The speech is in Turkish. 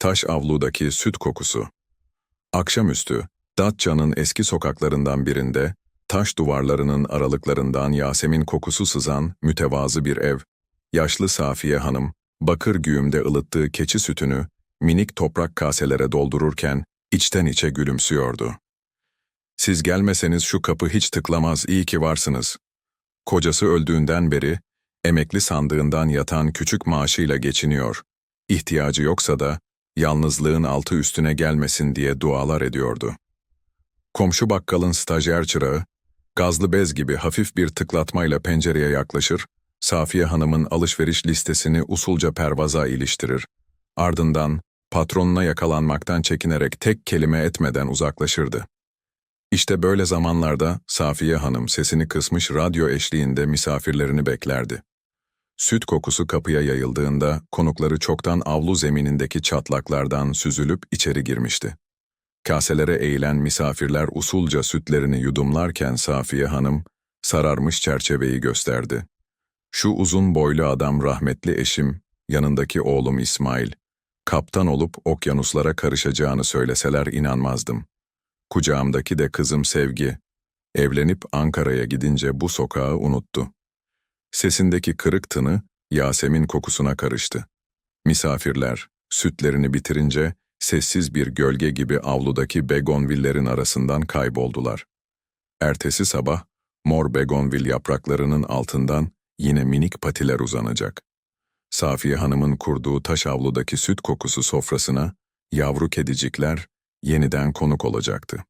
Taş avludaki süt kokusu. Akşamüstü, Datça'nın eski sokaklarından birinde, taş duvarlarının aralıklarından Yasemin kokusu sızan mütevazı bir ev. Yaşlı Safiye Hanım, bakır güğümde ılıttığı keçi sütünü minik toprak kaselere doldururken içten içe gülümsüyordu. Siz gelmeseniz şu kapı hiç tıklamaz, iyi ki varsınız. Kocası öldüğünden beri, emekli sandığından yatan küçük maaşıyla geçiniyor. İhtiyacı yoksa da, yalnızlığın altı üstüne gelmesin diye dualar ediyordu. Komşu bakkalın stajyer çırağı, gazlı bez gibi hafif bir tıklatmayla pencereye yaklaşır, Safiye Hanım'ın alışveriş listesini usulca pervaza iliştirir. Ardından patronuna yakalanmaktan çekinerek tek kelime etmeden uzaklaşırdı. İşte böyle zamanlarda Safiye Hanım sesini kısmış radyo eşliğinde misafirlerini beklerdi. Süt kokusu kapıya yayıldığında konukları çoktan avlu zeminindeki çatlaklardan süzülüp içeri girmişti. Kaselere eğilen misafirler usulca sütlerini yudumlarken Safiye Hanım sararmış çerçeveyi gösterdi. Şu uzun boylu adam rahmetli eşim, yanındaki oğlum İsmail. Kaptan olup okyanuslara karışacağını söyleseler inanmazdım. Kucağımdaki de kızım Sevgi. Evlenip Ankara'ya gidince bu sokağı unuttu. Sesindeki kırık tını Yasemin kokusuna karıştı. Misafirler, sütlerini bitirince sessiz bir gölge gibi avludaki begonvillerin arasından kayboldular. Ertesi sabah, mor begonvil yapraklarının altından yine minik patiler uzanacak. Safiye Hanım'ın kurduğu taş avludaki süt kokusu sofrasına, yavru kedicikler yeniden konuk olacaktı.